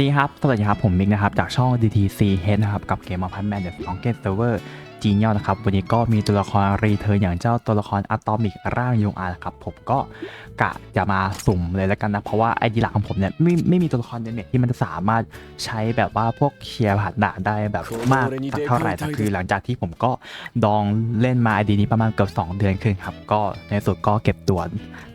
ดีครับ สวัสดีครับ ผมมิกนะครับ จากช่อง DTC Head นะครับ กับเกม of Man The Strongest Server จีนยอนะครับ วันนี้ก็มีตัวละครรีเทิร์นอย่างเจ้าตัวละครอะตอมิกร่างยงอานะครับ ผมก็กะจะมาสุ่มเลยแล้วกันนะ เพราะว่าไอดีหลักของผมเนี่ยไม่ไม่มีตัวละครเน็ตที่มันจะสามารถใช้แบบว่าพวกเคลียร์ผ่านด่านได้แบบมากสักเท่าไหร่แต่คือหลังจากที่ผมก็ดองเล่นมาไอดีนี้ประมาณเกือบ2 เดือนครึ่งครับ ก็ในสุดก็เก็บตัว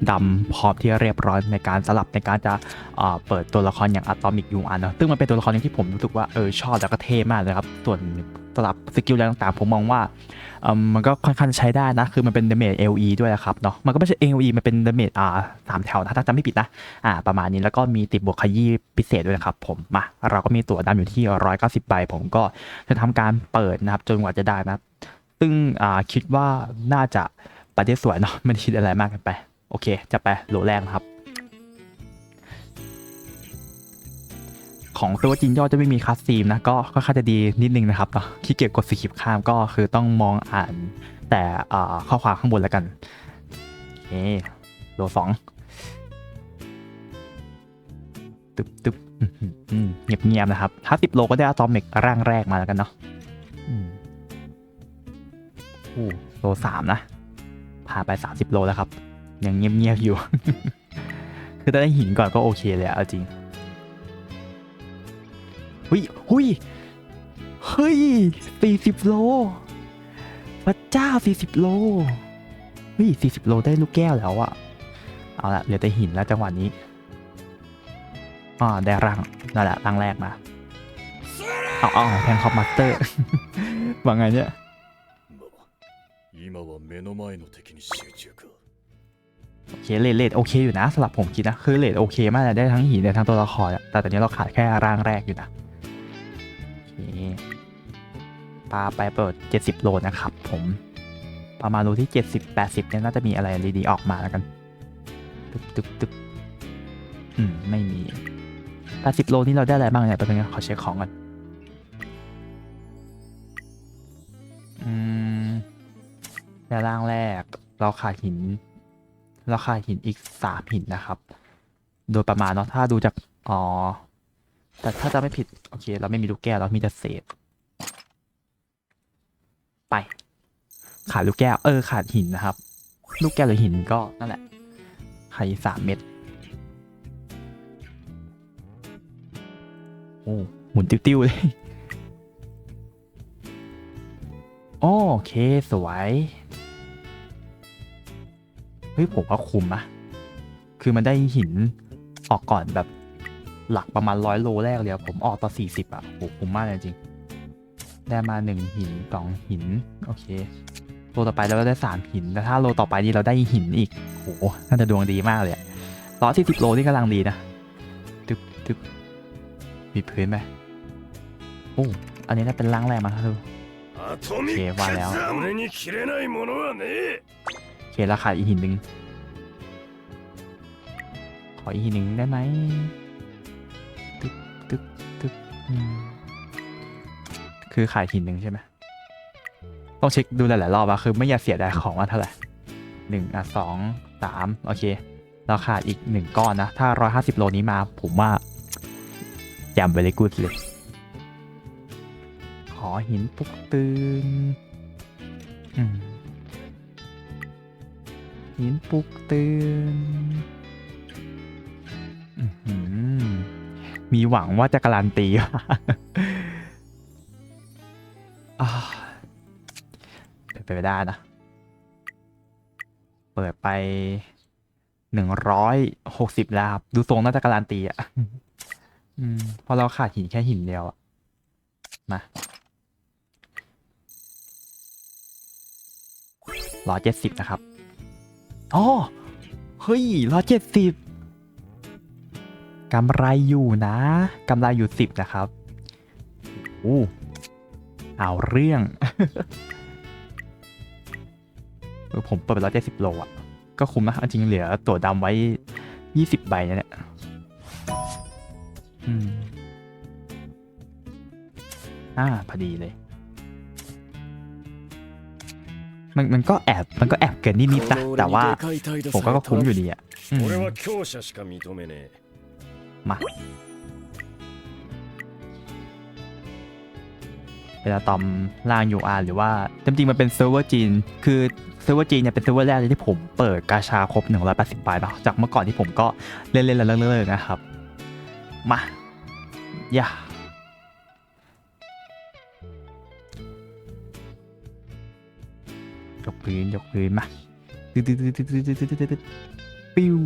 ดำพร้อมที่เรียบร้อยในการสลับในการจะเเปิดตัวละครอย่างอะตอมิกยูอันเนอะซึ่งมันเป็นตัวละครนึงที่ผมรู้สึกว่าเออชอบแล้วก็เท่มากเลยครับส่วน สลับสกิลอะไรต่างๆ ผมมองว่าออมันก็ค่อนข้างใช้ได้นะ คือมันเป็นดาเมจ LE ด้วยนะครับเนาะ มันก็ไม่ใช่ LE มันเป็นดาเมจอ่าสามแถวนะถ้าจำไม่ผิดนะ อ่า ประมาณนี้ แล้วก็มีติดบวกขยี้พิเศษด้วยนะครับผม มา เราก็มีตั๋วดำอยู่ที่ 190ใบ ผมก็จะทำการเปิดนะครับ จนกว่าจะได้นะ ซึ่งอ่าคิดว่าน่าจะไปได้สวยเนาะไม่ได้คิดอะไรมากกันไป โอเค จะไปโหลแรกนะครับ ของตัวจีนย่อจะไม่มีคัสซีมนะก็ค่อนข้างจะดีนิดนึงนะครับเนาะขี้เกียจกดสกิปข้ามก็คือต้องมองอ่านแต่ข้อความข้างบนแล้วกันโอเคโลสองตึ๊บตึ๊บเงียบเงียบๆนะครับ ถ้าสิบโลก็ได้อะตอมิกร่างแรกมาแล้วกันเนาะอู้โลสามนะ ผ่านไปสามสิบโลแล้วครับ ยังเงียบเงียบๆอยู่ คือถ้าได้หินก่อนก็โอเคเลยอะเอาจริง ฮ้ยเฮ้ยเฮ้ยสี่สิบโลพระเจ้าสี่สิบโลเฮ้ยสี่สิบโลได้ลูกแก้วแล้วอะเอาละเหลือแต่หินแล้วจังหวะนี้อ๋อได้รังนั่นแหละรังแรกมาเอาเอาแทงคอมมาสเตอร์ว่าไงเนี่ยโอเคเลดเลดโอเคอยู่นะสำหรับผมคิดนะ คือเลดโอเคมากเลยได้ทั้งหินได้ทั้งตัวละครแต่ตอนนี้เราขาดแค่ร่างแรกอยู่นะ โอเคปาไปเปิด 70 โลนะครับผม ประมาณโลที่ 70 80เนี่ยน่าจะมีอะไรดีๆออกมาแล้วกัน ตึกตึกตึกอืม ไม่มี 80 โลนี่เราได้อะไรบ้างเนี่ยแป๊บนึงนขอเช็คของก่อนอืมในร่างแรกเราขาดหินราคาหินอีกสามหินนะครับ โดยประมาณเนาะถ้าดูจาก อ๋อ แต่ถ้าจะไม่ผิด โอเค เราไม่มีลูกแก้ว เรามีแต่เศษ ไป ขาดลูกแก้ว เออ ขาดหินนะครับ ลูกแก้วหรือหินก็นั่นแหละขาดสามเม็ด โอ้หมุนติ้วๆเลยโอเค สวย เฮ้ย ผมว่าคุ้มนะคือมันได้หินออกก่อนแบบ หลักประมาณร้อยโลแรกเลยผมออกต่อสี่สิบอะโอ้คุ้มมากจริง ได้มาหนึ่งหินสองหิน โอเคโลต่อไปเราได้สามหินแล้วถ้าโลต่อไปนี่เราได้หินอีกโอ้โหน่าจะดวงดีมากเลยร้อยสี่สิบโลที่กำลังดีนะตึ๊บตึ๊บมีพื้นไหมโอ้อันนี้น่าเป็นร่างแรงมาครับโอเคว่าแล้วโอเคราคาอีหินหนึ่งขออีหินหนึ่งได้ไหม ตึ๊บตึ๊บอืมคือขายหินหนึ่งใช่ไหมต้องเช็คดูหลายๆรอบอะคือไม่อยากเสียดายของว่าเท่าไหร่หนึ่งอะสองสามโอเค เราขาดอีกหนึ่งก้อนนะ ถ้าร้อยห้าสิบโลนี้มา ผมว่าจำไปเลยกูดเลย ขอหินปลุกตื่นหินปลุกตื่นอื้อหือ มีหวังว่าจะการันตีว่าอ่าเป็นไปไม่ได้นะ เปิดไปหนึ่งร้อยหกสิบแล้วครับดูทรงน่าจะการันตีอะอืมเพราะเราขาดหินแค่หินเดียวอะมาร้อยเจ็ดสิบนะครับ อ๋อ เฮ้ยร้อยเจ็ดสิบ กำไรอยู่นะกำไรอยู่สิบนะครับโอ้เอาเรื่อง ผมเปิดไปร้อยเจ็ดสิบโลอะ ก็คุ้มนะจริงเหลือตัวดำไว้ยี่สิบใบเนี่ยแหละอืมอ่าพอดีเลย มันมันก็แอบมันก็แอบเกินนิดๆนะแต่ว่า ผมก็คุ้มอยู่ดีอะ มาเวลาตอมล่างยูอาร์หรือว่าจริงๆมันเป็นเซิร์ฟเวอร์จีน คือเซิร์ฟเวอร์จีนเนี่ยเป็นเซิร์ฟเวอร์แรกที่ผมเปิดกาชาครบ 180ใบเนาะจากเมื่อก่อนที่ผมก็เล่นๆแล้วเลิกๆนะครับ มาอย่าจกพื้นยกพื้นมาตึ๊ดตึ๊ดตึ๊ดตึ๊ดตึ๊ดตึ๊ดปิ้ว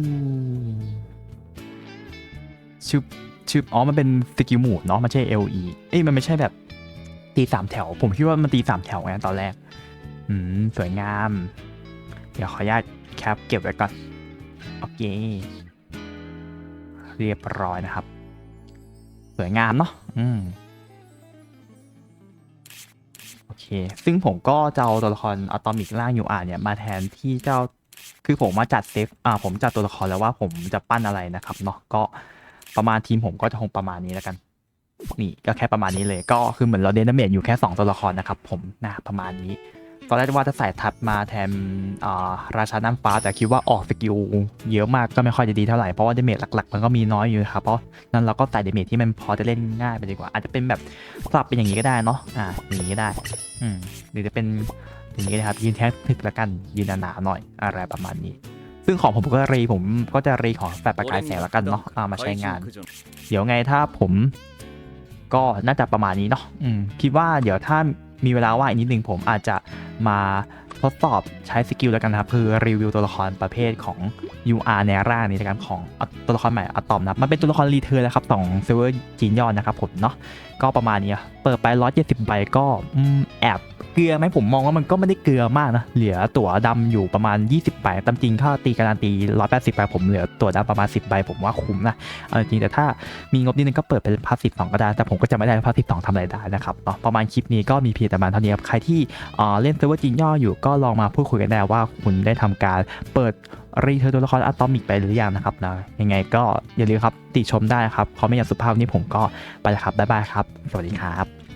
ชึบชึบอ๋อมันเป็นสกิลหมู่เนาะมันใช่ LE เอ้ยมันไม่ใช่แบบตีสามแถว ผมคิดว่ามันตีสามแถวไงตอนแรก อืม สวยงาม เดี๋ยวขออนุญาตแคปเก็บไว้ก่อน โอเค เรียบร้อยนะครับ สวยงามเนาะอืมโอเค ซึ่งผมก็จะเอาตัวละครอะตอมิกล่างยูอาเนี่ย มาแทนที่เจ้าคือผมมาจัดเซฟอ่าผมจัดตัวละครแล้วว่าผมจะปั้นอะไรนะครับเนาะก็ ประมาณทีมผมก็จะคงประมาณนี้แล้วกัน นี่ก็แค่ประมาณนี้เลยก็คือเหมือนเราเดนเมจอยู่แค่ 2 ตัวละครนะครับผมนะประมาณนี้ ตอนแรกว่าจะใส่ทับมาแทนราชาน้ำฟ้าแต่คิดว่าออกสกิลเยอะมากก็ไม่ค่อยจะดีเท่าไหร่ เพราะว่าเดเมจหลักๆ มันก็มีน้อยอยู่ครับเพราะนั้นเราก็ใส่เดเมจที่มันพอจะเล่นง่ายไปดีกว่า อาจจะเป็นแบบสลับเป็นอย่างนี้ก็ได้เนาะอ่าอย่างนี้ก็ได้อืมหรือจะเป็นอย่างนี้นะครับยืนแท็กถึกละกันยืนหนาๆหน่อยอะไรประมาณนี้ ซึ่งของผมก็รีผมก็จะรีของแฟลชประกายแสงละกันเนาะเอามาใช้งาน เดี๋ยวไงถ้าผม ก็น่าจะประมาณนี้เนาะอืมคิดว่าเดี๋ยวถ้ามีเวลาว่างอีกนิดนึงผมอาจจะมา ทดสอบใช้สกิลแล้วกันนะครับ คือรีวิวตัวละครประเภทของ UR ในร่างนี้นะครับของตัวละครใหม่อะตอมนะมันเป็นตัวละครรีเทิร์นแล้วครับสองเซิร์ฟเวอร์จีนยอดนะครับผมเนาะก็ประมาณนี้เปิดไป170ใบก็แอบเกลือไหมผมมองว่ามันก็ไม่ได้เกลือมากนะ เหลือตั๋วดำอยู่ประมาณ 20ใบตามจริงถ้าตีการันตี180ใบผมเหลือตั๋วดำประมาณ 10ใบผมว่าคุ้มนะเอาจริงแต่ถ้ามีงบนิดนึงก็เปิดเป็นพาสซีฟสองก็ได้แต่ผมก็จะไม่ได้พาสซีฟสองทำอะไรได้นะครับเนาะประมาณคลิปนี้ก็มีเพียงแต่ประมาณเท่านี้ครับใครที่เล่นเซิร์ฟเวอร์จีนย่ออยู่ก็ลองมาพูดคุยกันได้ว่าคุณได้ทำการเปิดรีเทิร์นตัวละครอะตอมิกไปหรือยังนะครับนะยังไงก็อย่าลืมครับติชมได้ครับเขาไม่อยากสุภาพนี่ผมก็ไปแล้วครับบ๊ายบายครับ สวัสดีครับ